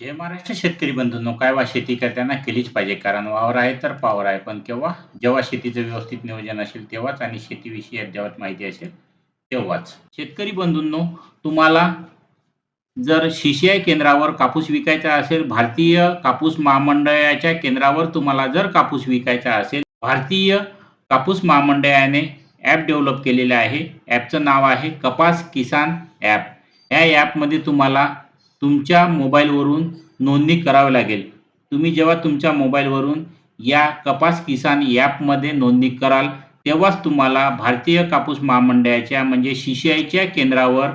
जय महाराष्ट्र शेतकरी बंधूंनो काय वा शेती करताना केलीच पाहिजे. कारण वावर आहे तर पावर आहे. पण केव्हा जेव्हा शेतीचं व्यवस्थित नियोजन असेल तेव्हाच आणि शेतीविषयी अद्ययावत माहिती असेल तेव्हाच. शेतकरी बंधूंनो तुम्हाला जर शिशिआय केंद्रावर कापूस विकायचा असेल भारतीय कापूस महामंडळाच्या केंद्रावर तुम्हाला जर कापूस विकायचा असेल भारतीय कापूस महामंडळाने ॲप डेव्हलप केलेले आहे. ॲपचं नाव आहे कपास किसान ॲप. या ॲपमध्ये तुम्हाला तुमच्या मोबाईलवरून नोंदणी करावी लागेल. तुम्ही जेव्हा तुमच्या मोबाईलवरून या कपास किसान ॲपमध्ये नोंदणी कराल तेव्हाच तुम्हाला भारतीय कापूस महामंडळाच्या म्हणजे शिशिआयच्या केंद्रावर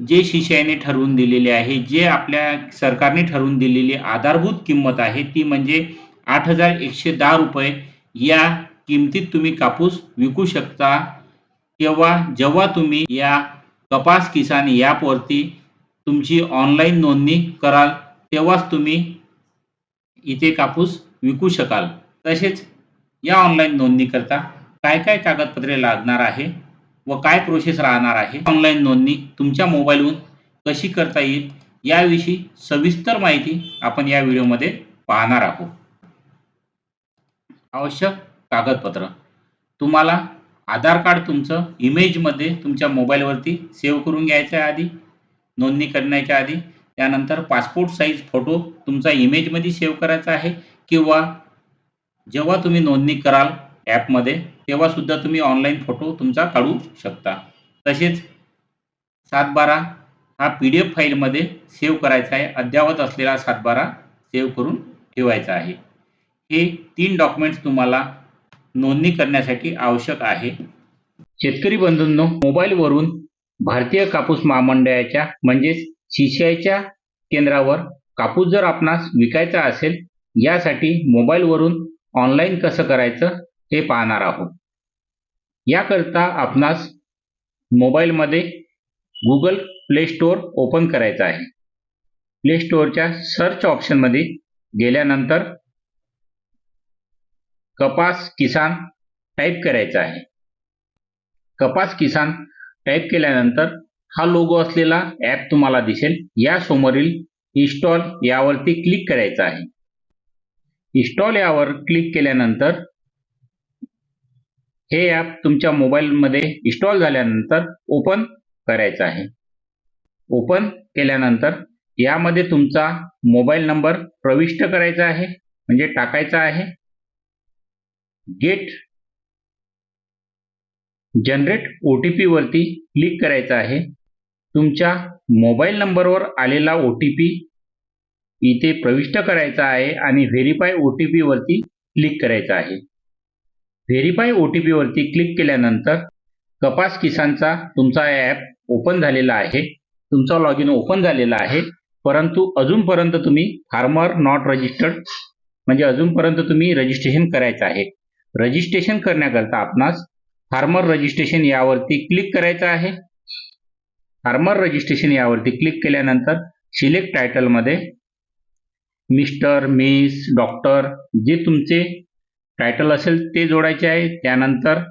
जे शिशिआयने ठरवून दिलेले आहे जे आपल्या सरकारने ठरवून दिलेली आधारभूत किंमत आहे ती म्हणजे आठ हजार एकशे दहा रुपये. या किमतीत तुम्ही कापूस विकू शकता. तेव्हा जेव्हा तुम्ही या कपास किसान ॲपवरती तुमची ऑनलाईन नोंदणी कराल तेव्हाच तुम्ही इथे कापूस विकू शकाल. तसेच या ऑनलाईन नोंदणी करता काय काय कागदपत्रे लागणार आहे व काय प्रोसेस राहणार आहे ऑनलाईन नोंदणी तुमच्या मोबाईलवरून कशी करता येईल याविषयी सविस्तर माहिती आपण या व्हिडिओमध्ये पाहणार आहोत. आवश्यक कागदपत्र. तुम्हाला आधार कार्ड तुमचं इमेजमध्ये तुमच्या मोबाईलवरती सेव्ह करून घ्यायचं आहे आधी नोंदणी करण्याच्या आधी त्यानंतर पासपोर्ट साईज फोटो तुमचा इमेजमध्ये सेव्ह करायचा आहे किंवा जेव्हा तुम्ही नोंदणी कराल ॲपमध्ये तेव्हासुद्धा तुम्ही ऑनलाईन फोटो तुमचा काढू शकता. तसेच सातबारा हा पी डी एफ फाईलमध्ये सेव्ह करायचा आहे अद्ययावत असलेला सातबारा सेव्ह करून ठेवायचा आहे. हे तीन डॉक्युमेंट्स तुम्हाला नोंदणी करण्यासाठी आवश्यक आहे. शेतकरी बंधूंनो मोबाईलवरून भारतीय कापूस महामंडळाच्या म्हणजेच सीसीआयच्या केंद्रावर कापूस जर आपणास विकायचा असेल यासाठी मोबाईलवरून ऑनलाईन कसं करायचं हे पाहणार आहोत. याकरता आपणास मोबाईलमध्ये गुगल प्ले स्टोअर ओपन करायचं आहे. प्ले स्टोअरच्या सर्च ऑप्शनमध्ये गेल्यानंतर कपास किसान टाईप करायचा आहे. कपास किसान टाईप केल्यानंतर हा लोगो असलेला ॲप तुम्हाला दिसेल. या समोरील इन्स्टॉल यावरती क्लिक करायचं आहे. इन्स्टॉल यावर क्लिक केल्यानंतर हे ॲप तुमच्या मोबाईलमध्ये इन्स्टॉल झाल्यानंतर ओपन करायचं आहे. ओपन केल्यानंतर यामध्ये तुमचा मोबाईल नंबर प्रविष्ट करायचा आहे. म्हणजे टाकायचा आहे. गेट जनरेट ओ टी पीवरती क्लिक करायचं आहे. तुमच्या मोबाईल नंबरवर आलेला ओ टी पी इथे प्रविष्ट करायचा आहे आणि व्हेरीफाय ओ टी पीवरती क्लिक करायचं आहे. व्हेरीफाय ओ टी पीवरती क्लिक केल्यानंतर कपास किसानचा तुमचा ॲप ओपन झालेला आहे. तुमचा लॉग इन ओपन झालेला आहे. परंतु अजूनपर्यंत तुम्ही फार्मर नॉट रजिस्टर्ड म्हणजे अजूनपर्यंत तुम्ही रजिस्ट्रेशन करायचं आहे. रजिस्ट्रेशन करण्याकरता आपणास फार्मर रजिस्ट्रेशन यावरती क्लिक करायचं आहे. फार्मर रजिस्ट्रेशन यावरती क्लिक केल्यानंतर सिलेक्ट टायटलमध्ये मिस्टर मिस डॉक्टर जे तुमचे टायटल असेल ते जोडायचे आहे. त्यानंतर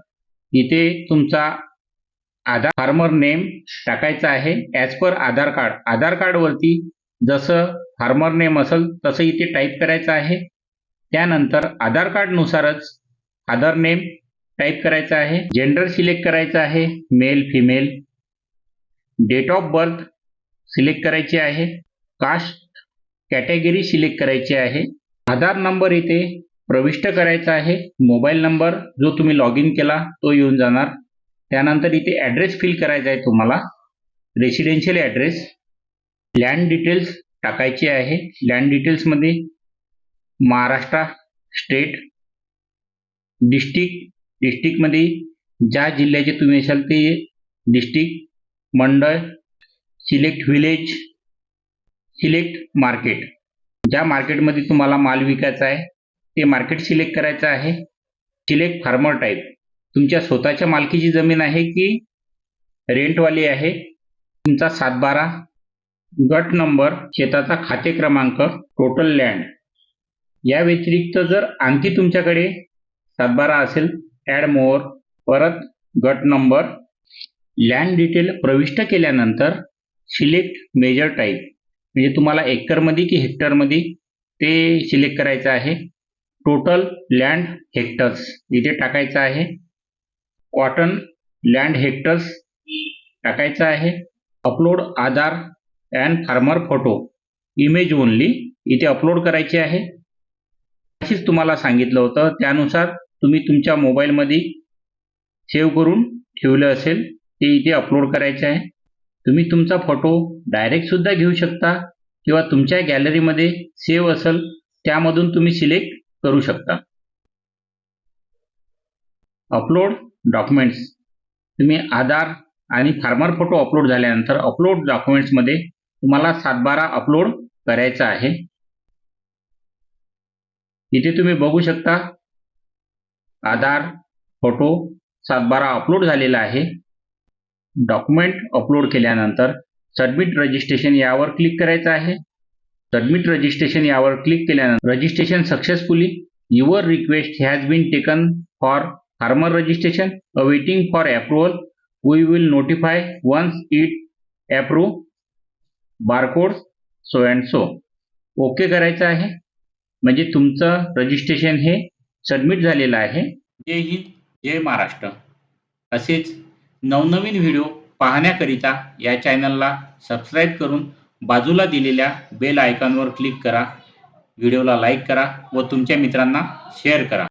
इथे तुमचा आधार फार्मर नेम टाकायचा आहे. ॲज पर आधार कार्ड आधार कार्डवरती जसं फार्मर नेम असेल तसं इथे टाईप करायचं आहे. त्यानंतर आधार कार्डनुसारच आधार नेम टाईप करायचं आहे. जेंडर सिलेक्ट करायचं आहे. Male female date of birth select करायची आहे. कास्ट कॅटेगरी सिलेक्ट करायची आहे. आधार नंबर इथे प्रविष्ट करायचा आहे. मोबाईल नंबर जो तुम्ही लॉग इन केला तो येऊन जाणार. त्यानंतर इथे ॲड्रेस फिल करायचा आहे तुम्हाला. रेसिडेन्शियल ॲड्रेस लँड डिटेल्स टाकायची आहे. लँड डिटेल्समध्ये महाराष्ट्र स्टेट डिस्ट्रिक्ट डिस्ट्रिक्टमध्ये ज्या जिल्ह्याचे तुम्ही असाल ते डिस्ट्रिक्ट मंडळ सिलेक्ट व्हिलेज सिलेक्ट मार्केट ज्या मार्केटमध्ये तुम्हाला माल विकायचा आहे ते मार्केट सिलेक्ट करायचं आहे. सिलेक्ट फार्मर टाईप तुमच्या स्वतःच्या मालकीची जमीन आहे की रेंटवाली आहे? तुमचा सातबारा गट नंबर शेताचा खाते क्रमांक टोटल लँड या व्यतिरिक्त जर आणखी तुमच्याकडे सातबारा असेल ॲड मोर परत गट नंबर लँड डिटेल प्रविष्ट केल्यानंतर सिलेक्ट मेजर टाईप म्हणजे तुम्हाला एकरमध्ये की हेक्टरमध्ये ते सिलेक्ट करायचं आहे. टोटल लँड हेक्टर्स इथे टाकायचं आहे. कॉटन लँड हेक्टर्स टाकायचं आहे. Upload Aadhaar and farmer photo image only इथे अपलोड करायचे आहे. अशीच तुम्हाला सांगितलं होतं. त्यानुसार तुम्ही तुमच्या मोबाईलमध्ये सेव्ह करून ठेवलं असेल ते इथे अपलोड करायचे आहे. तुम्ही तुमचा फोटो डायरेक्टसुद्धा घेऊ शकता किंवा तुमच्या गॅलरीमध्ये सेव्ह असेल त्यामधून तुम्ही सिलेक्ट करू शकता. Upload documents. तुम्ही आधार आणि फार्मर फोटो अपलोड झाल्यानंतर अपलोड डॉक्युमेंट्समध्ये तुम्हाला सातबारा अपलोड करायचा आहे. इथे तुम्ही बघू शकता आधार फोटो सातबारा अपलोड झालेला आहे. डॉक्युमेंट अपलोड केल्यानंतर सबमिट रजिस्ट्रेशन यावर क्लिक करायचं आहे. सबमिट रजिस्ट्रेशन यावर क्लिक केल्यानंतर registration successfully your request has been taken for farmer registration awaiting for approval we will notify once it approve barcode so and so. Okay करायचं आहे. म्हणजे तुमचं रजिस्ट्रेशन हे सबमिट झालेलं आहे. जय हिंद जय महाराष्ट्र. असेच नवनवीन व्हिडिओ पाहण्याकरिता या चॅनलला सबस्क्राईब करून बाजूला दिलेल्या बेल आयकॉनवर क्लिक करा. व्हिडिओला लाईक करा व तुमच्या मित्रांना शेअर करा.